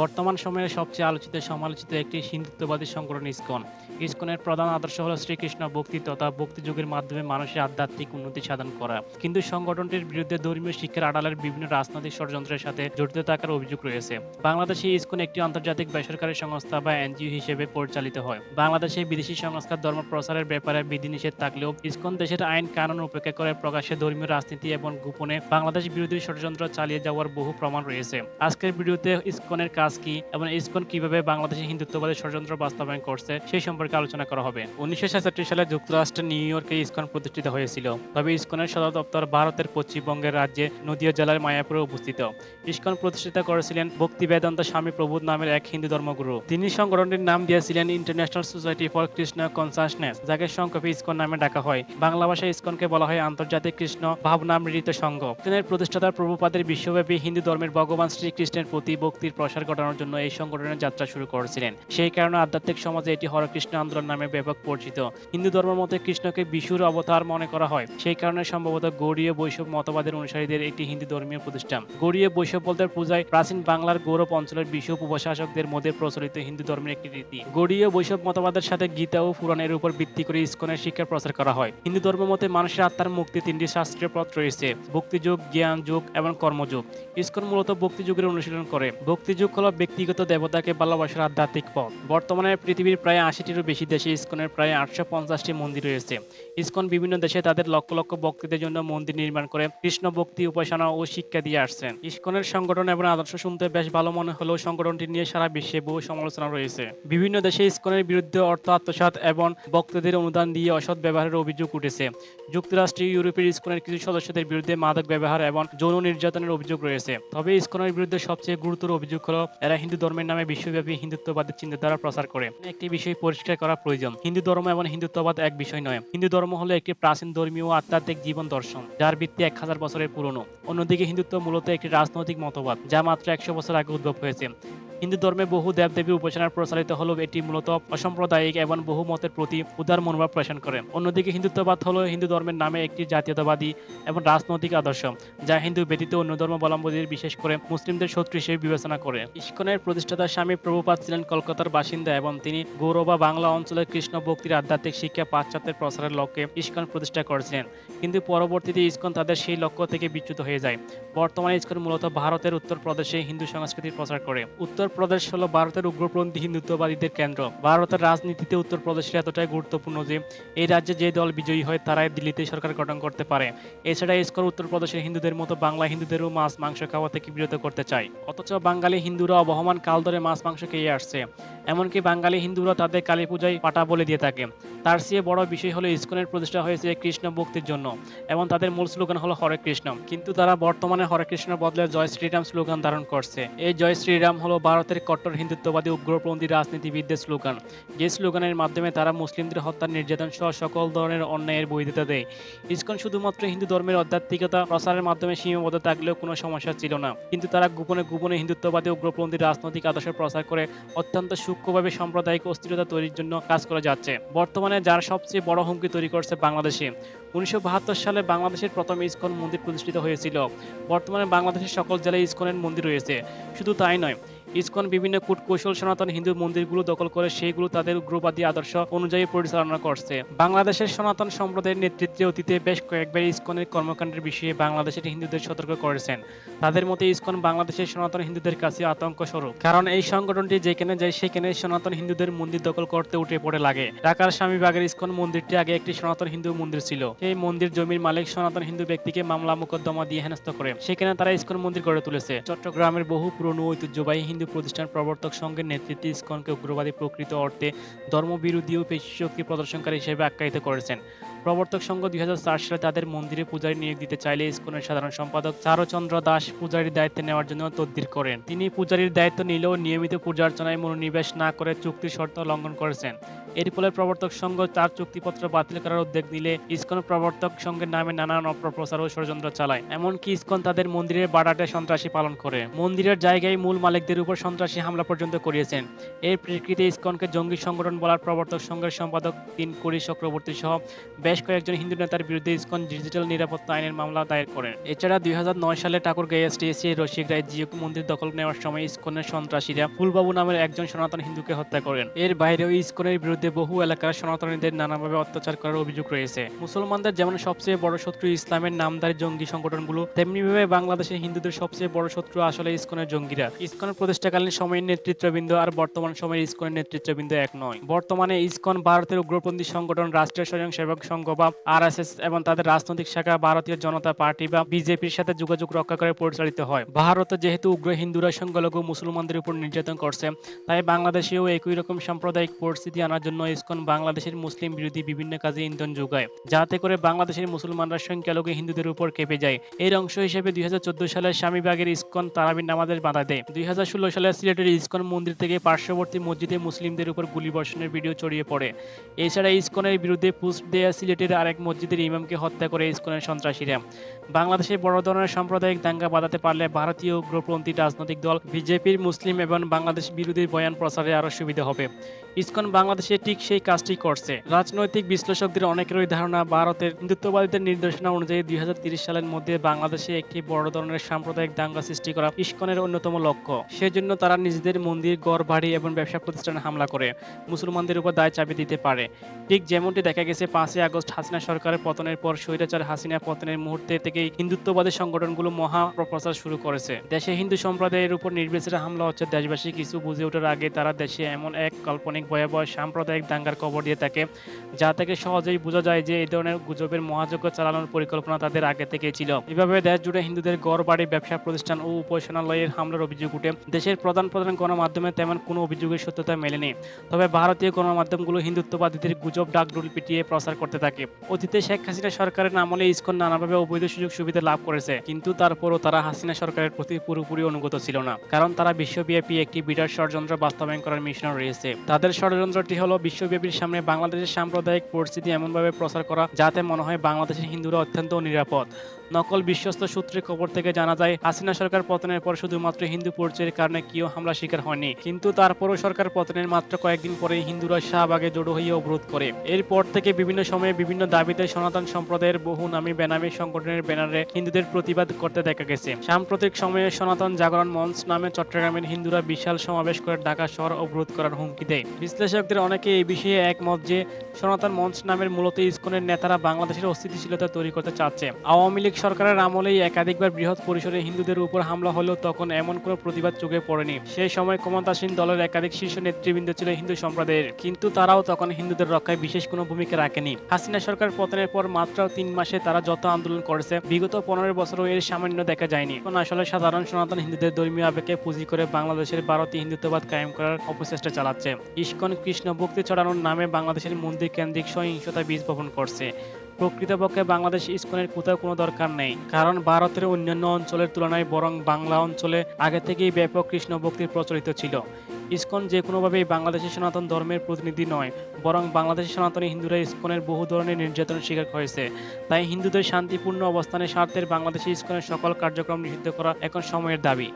বর্তমান সময়ে সবচেয়ে আলোচিত সমালোচিত একটি হিন্দুত্ববাদী সংগঠন ইসকন। ইসকনের প্রধান আদর্শ হল শ্রীকৃষ্ণ ভক্তি তথা ভক্তি যুগের মাধ্যমে মানুষের আধ্যাত্মিক উন্নতি সাধন করা। কিন্তু সংগঠনটির বিরুদ্ধে ধর্মীয় শিক্ষার আড়ালের বিভিন্ন রাজনৈতিক ষড়যন্ত্রের সাথে জড়িত থাকার অভিযোগ রয়েছে। বাংলাদেশে ইসকন একটি আন্তর্জাতিক বেসরকারি সংস্থা বা এনজিও হিসেবে পরিচালিত হয়। বাংলাদেশে বিদেশি সংস্কার ধর্ম প্রচারের ব্যাপারে বিধিনিষেধ থাকলেও ইসকন দেশের আইন কানুন উপেক্ষা করে প্রকাশ্যে ধর্মীয় রাজনীতি এবং গোপনে বাংলাদেশ বিরোধী ষড়যন্ত্র চালিয়ে যাওয়ার বহু প্রমাণ রয়েছে। আজকের ভিডিওতে ইসকনের কাজ কি এবং ইসকন কীভাবে বাংলাদেশে হিন্দুত্ববাদী ষড়যন্ত্র বাস্তবায়ন করছে, সেই সম্পর্কে আলোচনা করা হবে। উনিশশো সালে যুক্তরাষ্ট্রের নিউ ইয়র্কে ইসকন প্রতিষ্ঠিত হয়েছিল। তবে ইসকনের সদর দপ্তর ভারতের পশ্চিমবঙ্গের রাজ্যে নদিয়া জেলার মায়াপুরে অবস্থিত। ইসকন প্রতিষ্ঠিত করেছিলেন ভক্তি বেদান্ত স্বামী প্রবোধ নামের এক হিন্দু ধর্মগুরু। তিনি সংগঠনটির নাম দিয়েছিলেন International Society for Krishna Consciousness, যাকে সংক্ষেপে ইসকন নামে ডাকা হয়। বাংলা ভাষায় ইসকনকে বলা হয় আন্তর্জাতিক কৃষ্ণ ভাবনামৃত সংঘ। ইসকনের প্রতিষ্ঠাতা প্রভুপাদের বিশ্বব্যাপী হিন্দু ধর্মের ভগবান শ্রীকৃষ্ণের প্রতি ভক্তির প্রসার ঘটানোর জন্য এই সংগঠনের যাত্রা শুরু করেছিলেন। সেই কারণে আধ্যাত্মিক সমাজে এটি হরকৃষ্ণ আন্দোলন নামে ব্যাপক পরিচিত। হিন্দু ধর্মের মধ্যে কৃষ্ণকে বিশুর অবতার মনে করা হয়। সেই কারণে সম্ভবত গৌড়ীয় বৈষ্ণব মতবাদের অনুসারীদের একটি হিন্দু ধর্মীয় প্রতিষ্ঠান। গৌড়ীয় বৈষ্ণব বলতে পূজায় প্রাচীন বাংলার গৌরব অঞ্চলের বিশপ উপশাসকদের মধ্যে প্রচলিত হিন্দু ধর্মের একটি রীতি। গৌড়ীয় বৈষ্ণব মতবাদের সাথে গীতা ও পুরাণের উপর ভিত্তি করে ইসকনের শিক্ষা প্রচার করা হয়। হিন্দু ধর্মের মতে মানুষের আত্মার মুক্তি তিনটি শাস্ত্রীয় পথ রয়েছে। ভক্তিযোগ জ্ঞান যোগ এবং কর্মযোগ। ইসকন মূলত ভক্তি যুগের অনুশীলন করে। ভক্তি যুগ হলো ব্যক্তিগত দেবতাকে ভালোবাসার আধ্যাত্মিক পথ। বর্তমানে পৃথিবীর প্রায় আশিটিরও বেশি দেশে ইসকনের প্রায় আটশো পঞ্চাশটি মন্দির রয়েছে। ইসকন বিভিন্ন দেশে তাদের লক্ষ লক্ষ ভক্তদের জন্য মন্দির নির্মাণ করে কৃষ্ণ ভক্তি, উপাসনা ও শিক্ষা দিয়ে আসছেন। ইসকনের সংগঠন এবং আদর্শ শুনতে বেশ ভালো মনে হলেও সংগঠনটি নিয়ে সারা বিশ্বে বহু সমালোচনা রয়েছে। বিভিন্ন দেশে ইসকনের বিরুদ্ধে অর্থ আত্মসাৎ এবং ভক্তদের অনুদান দিয়ে অসৎ ব্যবহারের অভিযোগ উঠেছে। যুক্তরাষ্ট্রে ইউরোপের ইসকনের কিছু সদস্যদের বিরুদ্ধে মাদক ব্যবহার এবং যৌন নির্যাতনের অভিযোগ রয়েছে। তবে ইসকনের বিরুদ্ধে সবচেয়ে গুরুতর অভিযোগ হলো এরা হিন্দু ধর্মের নামে বিশ্বব্যাপী হিন্দুত্ববাদের চিন্তাধারা প্রচার করে। একটি বিষয় পরিষ্কার করা প্রয়োজন। হিন্দু ধর্ম এবং হিন্দুত্ববাদ এক বিষয় নয়। হিন্দু ধর্ম হলো একটি প্রাচীন ধর্মীয় আধ্যাত্মিক জীবন দর্শন, যার ভিত্তি এক হাজার বছরের পুরনো। অন্যদিকে হিন্দুত্ব মূলত একটি রাজনৈতিক মতবাদ, যা মাত্র একশো বছর আগে উদ্ভব হয়েছে। হিন্দু ধর্মে বহু দেবদেবী উপাসনার প্রচারিত হলেও এটি মূলত অসাম্প্রদায়িক এবং বহু মতের প্রতি উদার মনোভাব পোষণ করে। অন্যদিকে হিন্দুত্ববাদ হলো হিন্দু ধর্মের নামে একটি জাতীয়তাবাদী এবং রাজনৈতিক আদর্শ, যা হিন্দু ব্যতীত অন্য ধর্মাবলম্বীদের, বিশেষ করে মুসলিমদের, শত্রু হিসেবে বিবেচনা করে। ইস্কনের প্রতিষ্ঠাতা স্বামী প্রভুপাদ ছিলেন কলকাতার বাসিন্দা এবং তিনি গৌরবা বাংলা অঞ্চলের কৃষ্ণ ভক্তির আধ্যাত্মিক শিক্ষা পাশ্চাত্যের প্রসারের লক্ষ্যে ইস্কন প্রতিষ্ঠা করেছিলেন। কিন্তু পরবর্তীতে ইস্কন তাদের সেই লক্ষ্য থেকে বিচ্যুত হয়ে যায়। বর্তমানে ইস্কন মূলত ভারতের উত্তরপ্রদেশে হিন্দু সংস্কৃতির প্রচার করে। উত্তরপ্রদেশ হলো ভারতের উগ্রপন্থী হিন্দুত্ববাদীদের কেন্দ্র। ভারতের রাজনীতিতে উত্তরপ্রদেশের এতটাই গুরুত্বপূর্ণ যে, এই রাজ্যে যে দল বিজয়ী হয় তারাই দিল্লিতে সরকার গঠন করতে পারে। এছাড়া ইস্কন উত্তরপ্রদেশের হিন্দুদের মতো বাংলা হিন্দুদেরও মাছ, মাংস খাওয়া থেকে বিরত করতে চায়। অথচ বাঙালি হিন্দুরা অবহমান কাল ধরে মাছ, মাংস খেয়ে আসছে। এমনকি বাঙালি হিন্দুরা তাদের কালী পূজায় পাটা বলে দিয়ে থাকে। তার চেয়ে বড় বিষয় হলো ইস্কনের প্রতিষ্ঠা হয়েছে কৃষ্ণ ভক্তির জন্য, এবং তাদের মূল স্লোগান হলো হরে কৃষ্ণ। কিন্তু তারা বর্তমানে হরে কৃষ্ণের বদলে জয় শ্রীরাম স্লোগান ধারণ করছে। এই জয় শ্রীরাম হলো ভারতের কট্টর হিন্দুত্ববাদী উগ্রপন্থী রাজনীতিবিদদের স্লোগান। যে স্লোগানের মাধ্যমে তারা মুসলিমদের হত্যা নির্যাতন সহ সকল ধরনের অন্যায়ের বৈধতা দেয়। ইসকন শুধুমাত্র হিন্দু ধর্মের আধ্যাত্মিকতা প্রসারের মাধ্যমে সীমাবদ্ধ থাকলেও কোনো সমস্যা ছিল না। কিন্তু তারা গোপনে গোপনে হিন্দুত্ববাদী উগ্রপন্থী রাজনৈতিক আদর্শ প্রচার করে অত্যন্ত সূক্ষ্মভাবে সাম্প্রদায়িক অস্থিরতা তৈরির জন্য কাজ করে যাচ্ছে। বর্তমানে যার সবচেয়ে বড় হুমকি তৈরি করছে বাংলাদেশে। উনিশশো বাহাত্তর সালে বাংলাদেশের প্রথম ইস্কন মন্দির প্রতিষ্ঠিত হয়েছিল। বর্তমানে বাংলাদেশের সকল জেলায় ইস্কনের মন্দির রয়েছে। শুধু তাই নয় ইসকন বিভিন্ন কূটকৌশল, সনাতন হিন্দু মন্দিরগুলো দখল করে সেইগুলো তাদের উগ্রবাদী আদর্শ অনুযায়ী পরিচালনা করছে। বাংলাদেশের সনাতন সম্প্রদায়ের নেতৃত্বে অতীতে বেশ কয়েকবার ইসকনের কর্মকাণ্ডের বিষয়ে বাংলাদেশের হিন্দুদের সতর্ক করেছেন। তাদের মতে, ইসকন বাংলাদেশের সনাতন হিন্দুদের কাছে আতঙ্ক স্বরূপ। কারণ এই সংগঠনটি যেখানে যায়, সেখানে সনাতন হিন্দুদের মন্দির দখল করতে উঠে পড়ে লাগে। ঢাকার স্বামীবাগের ইসকন মন্দিরটি আগে একটি সনাতন হিন্দু মন্দির ছিল। সেই মন্দির জমির মালিক সনাতন হিন্দু ব্যক্তিকে মামলা মোকদ্দমা দিয়ে হেনস্থ করে। সেখানে তারা ইসকন মন্দির গড়ে তুলেছে। চট্টগ্রামের বহু পুরনো ঐতিহ্যবাহী হিন্দু প্রতিষ্ঠান প্রবর্তক সংঘের নেতৃত্বে ইসকনকে উগ্রবাদী প্রকৃত অর্থে ধর্মবিরোধী ও পেশি শক্তি প্রদর্শনকারী হিসেবে আখ্যায়িত করেছেন। প্রবর্তক সংঘ দুই হাজার চার সালে তাদের মন্দিরে পূজারী নিয়োগ দিতে চাইলে ইসকনের সাধারণ সম্পাদক চারুচন্দ্র দাস পূজারীর দায়িত্ব নেওয়ার জন্য তদবির করেন। তিনি পূজারীর দায়িত্ব নিলেও নিয়মিত পূজার্চনায় মনোনিবেশ না করে চুক্তির শর্ত লঙ্ঘন করেছেন। এর ফলে প্রবর্তক সংঘ তার চুক্তিপত্র বাতিল করার উদ্যোগ নিলে ইসকন প্রবর্তক সংঘের নামে নানান অপপ্রচার ও ষড়যন্ত্র চালায়। এমনকি ইসকন তাদের মন্দিরের বাড়াটে সন্ত্রাসী পালন করে। মন্দিরের জায়গায় মূল মালিকদের উপর সন্ত্রাসী হামলা পর্যন্ত করিয়েছেন। এর প্রেক্ষিতে ইসকনকে জঙ্গি সংগঠন বলার প্রবর্তক সংঘের সম্পাদক তিন কুড়ি চক্রবর্তী সহ বেশ কয়েকজন হিন্দু নেতার বিরুদ্ধে ইসকন ডিজিটাল নিরাপত্তা আইনের মামলা দায়ের করেন। এছাড়া দুই হাজার নয় সালে ঠাকুরগাঁও এসটিএসসি রসিকরায় জিও মন্দির দখল নেওয়ার সময় ইসকনের সন্ত্রাসীরা ফুলবাবু নামের একজন সনাতন হিন্দুকে হত্যা করেন। এর বাইরেও ইসকনের বিরুদ্ধে বহু এলাকার সনাতনীদের নানাভাবে অত্যাচার করার অভিযোগ রয়েছে। মুসলমানদের যেমন সবচেয়ে বড় শত্রু ইসলামের নামদারি জঙ্গি সংগঠনগুলো, তেমনিভাবে বাংলাদেশের হিন্দুদের সবচেয়ে বড় শত্রু আসলে ইসকনের জঙ্গিরা। ইসকনের প্রতিষ্ঠাকালীন সময়ের নেতৃত্ববৃন্দ আর বর্তমান সময়ের ইসকনের নেতৃত্ববৃন্দ এক নয়। বর্তমানে ইসকন ভারতের উগ্রপন্থী সংগঠন, রাষ্ট্রীয় স্বয়ংসেবক সংঘ বা আরএসএস এবং তাদের রাজনৈতিক শাখা, ভারতীয় জনতা পার্টি বা বিজেপির সাথে যোগাযোগ রক্ষা করে পরিচালিত হয়। ভারতে যেহেতু উগ্র হিন্দুরা সংখ্যালঘু মুসলমানদের উপর নির্যাতন করছে, তাই বাংলাদেশেও একই রকম সাম্প্রদায়িক পরিস্থিতি আনার জন্য ইসকন বাংলাদেশের মুসলিম বিরোধী বিভিন্ন কাজে ইন্ধন যোগায়, যাতে করে বাংলাদেশের মুসলমানরা সংখ্যালঘু হিন্দুদের উপর কেঁপে যায়। এর অংশ হিসেবে দুই হাজার চোদ্দ সালে স্বামীবাগের ইসকন তারাবির নামাজের বাধা দেয়। দুই হাজার ষোলো সালে সিলেটের ইসকন মন্দির থেকে পার্শ্ববর্তী মসজিদে মুসলিমদের উপর গুলি বর্ষণের ভিডিও ছড়িয়ে পড়ে। এছাড়া ইসকনের বিরুদ্ধে পোস্ট দেয়া সিলেটের আরেক মসজিদের ইমামকে হত্যা করে ইসকনের সন্ত্রাসীরা। বাংলাদেশে বড় ধরনের সাম্প্রদায়িক দাঙ্গা বাঁধাতে পারলে ভারতীয় উগ্রপন্থী রাজনৈতিক দল, বিজেপির মুসলিম এবং বাংলাদেশ বিরোধী বয়ান প্রচারে আরও সুবিধা হবে। ইসকন বাংলাদেশে ঠিক সেই কাজটি করছে। রাজনৈতিক বিশ্লেষকদের অনেকেরই ধারণা, ভারতের হিন্দুত্ববাদীদের নির্দেশনা অনুযায়ী দুই সালের মধ্যে বাংলাদেশে একটি বড় ধরনের সাম্প্রদায়িক দাঙ্গা সৃষ্টি করা ইস্কনের অন্যতম লক্ষ্য। সেজন্য তারা নিজেদের মন্দির গড় বাড়ি এবং ব্যবসা প্রতিষ্ঠানে হামলা করে। মুসলমানদের উপর দায় চাপি দিতে পারে। ঠিক যেমনটি দেখা গেছে পাঁচই আগস্ট হাসিনা সরকারের পতনের পর স্বৈরাচার হাসিনা পতনের মুহূর্তে থেকেই হিন্দুত্ববাদী সংগঠনগুলো মহা প্রচার শুরু করেছে। দেশে হিন্দু সম্প্রদায়ের উপর নির্বিচারে হামলা হচ্ছে দেশবাসী। কিছু বুঝে ওঠার আগে তারা দেশে এমন এক কাল্পনিক ভয়াবহ সাম্প্রদায়িক দাঙ্গার কবর দিয়ে থাকে, যা থেকে সহজেই বোঝা যায় যে এই ধরনের গুজবের মহাযজ্ঞ চালানোর পরিকল্পনা তাদের আগে থেকে ছিল। এভাবে দেশ জুড়ে হিন্দুদের গড়, বাড়ি, ব্যবসা প্রতিষ্ঠান ও উপাসনালয়ের হামলার অভিযোগ উঠে। দেশের প্রধান প্রধান গণমাধ্যমে তেমন কোনো অভিযোগের সত্যতা মেলেনি। তবে ভারতীয় গণমাধ্যমগুলো হিন্দুত্ববাদীদের গুজব ডাকডুল পিটিয়ে প্রচার করতে থাকে। অতীতে শেখ হাসিনা সরকারের আমলে ইসকন নানাভাবে অবৈধ সুযোগ সুবিধা লাভ করেছে, কিন্তু তারপরও তারা হাসিনা সরকারের প্রতি পুরোপুরি অনুগত ছিল না, কারণ তারা বিশ্বব্যাপী একটি বিরাট ষড়যন্ত্র বাস্তবায়ন করার মিশন রয়েছে। তাদের ষড়যন্ত্রটি হলো, বিশ্বব্যাপীর সামনে বাংলাদেশের সাম্প্রদায়িক পরিস্থিতি এমনভাবে প্রচার করা যাতে মনে হয় বাংলাদেশের হিন্দুরা অত্যন্ত নিরাপদ। নকল বিশ্বস্ত সূত্রের খবর থেকে জানা যায়, হাসিনা সরকার পতনের পর শুধুমাত্র হিন্দু পরিচয়ের কারণে কেউ হামলা শিকার হয়নি। কিন্তু তারপরও সরকার পতনের মাত্র কয়েকদিন পরে হিন্দুরা শাহবাগে জড়ো হয়ে অবরোধ করে। এরপর থেকে বিভিন্ন সময়ে বিভিন্ন দাবিতে সনাতন সম্প্রদায়ের বহু নামী বেনামী সংগঠনের ব্যানারে হিন্দুদের প্রতিবাদ করতে দেখা গেছে। সাম্প্রতিক সময়ে সনাতন জাগরণ মঞ্চ নামে চট্টগ্রামের হিন্দুরা বিশাল সমাবেশ করে ঢাকা শহর অবরোধ করার হুমকি দেয়। বিশ্লেষকদের অনেকে এই বিষয়ে একমত যে, সনাতন মঞ্চ নামের মূলত ইসকনের নেতারা বাংলাদেশের অস্থিতিশীলতা তৈরি করতে চাচ্ছে। আওয়ামী লীগ সরকারের আমলেই একাধিকবার বৃহৎ পরিসরে হিন্দুদের উপর হামলা হলেও তখন এমন কোনো প্রতিবাদ চোখে পড়েনি। সেই সময় ক্ষমতাসীন দলের একাধিক শীর্ষ নেতৃবৃন্দ ছিল হিন্দু সম্প্রদায়ের। কিন্তু তারাও তখন হিন্দুদের রক্ষায় বিশেষ কোনো ভূমিকা রাখেনি। হাসিনা সরকার পতনের পর মাত্র তিন মাসে তারা যত আন্দোলন করেছে, বিগত পনেরো বছরও এর সামান্য দেখা যায়নি। এখন আসলে সাধারণ সনাতন হিন্দুদের ধর্মীয় আবেগকে পুঁজি করে বাংলাদেশের ভারতীয় হিন্দুত্ববাদ কায়েম করার অপচেষ্টা চালাচ্ছে। ইস্কন কৃষ্ণ ভক্তি চড়ানোর নামে বাংলাদেশের মন্দির কেন্দ্রিক সহিংসতা বীজ বপন করছে। প্রকৃতপক্ষে বাংলাদেশ ইস্কনের কোথাও কোনো দরকার নেই। কারণ ভারতের অন্যান্য অঞ্চলের তুলনায় বরং বাংলা অঞ্চলে আগে থেকেই ব্যাপক কৃষ্ণ ভক্তির প্রচলিত ছিল। ইস্কন যে কোনোভাবেই বাংলাদেশের সনাতন ধর্মের প্রতিনিধি নয়, বরং বাংলাদেশের সনাতনী হিন্দুরা ইস্কনের বহু ধরনের নির্যাতন শিকার হয়েছে তাই হিন্দুদের শান্তিপূর্ণ অবস্থানের স্বার্থের বাংলাদেশে ইস্কনের সকল কার্যক্রম নিষিদ্ধ করা এখন সময়ের দাবি।